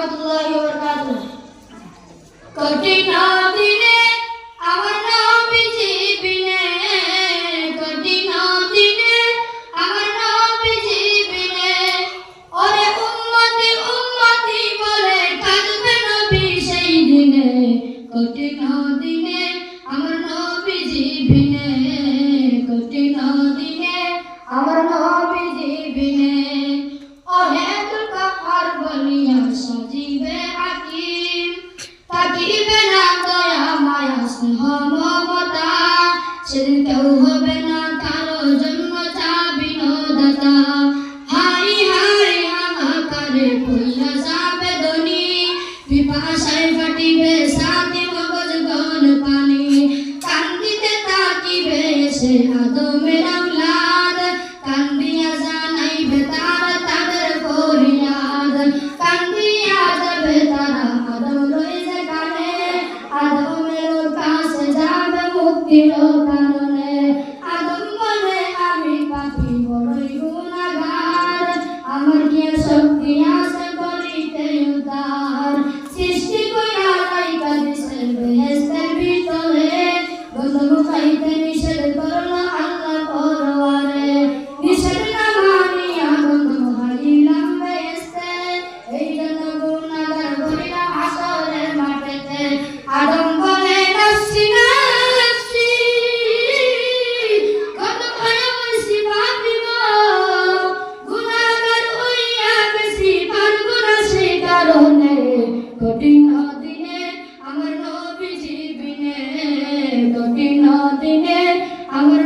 রহমতুল্লাহি ওয়া বারাকাতুহু কঠিন দিনে আমার নবীজি বিনে কঠিন দিনে আমার নবীজি বিনে ওরে উম্মতি উম্মতি বলে কাঁদবে নবী সেই দিনে। কঠিন দিনে আমার নবীজি বিনে কঠিন দিনে আমার হাহাকারে কইয়া যাবে ধনী, পিপাসায় ফাটিবে সাথী মগজ গন পানি। কান্দিতে তাকিবে সে আদমের আওলাদ, কান্দিয়া জানাইবে তারা তাদের ফরিয়াদ। কান্দিয়া যাবে তারা আদম রয়েছে কানে আদমের কাছে যাবে মুক্তির কারণে। আদম বলে, আমি পাপি Iya. তো দিন দিনে আমার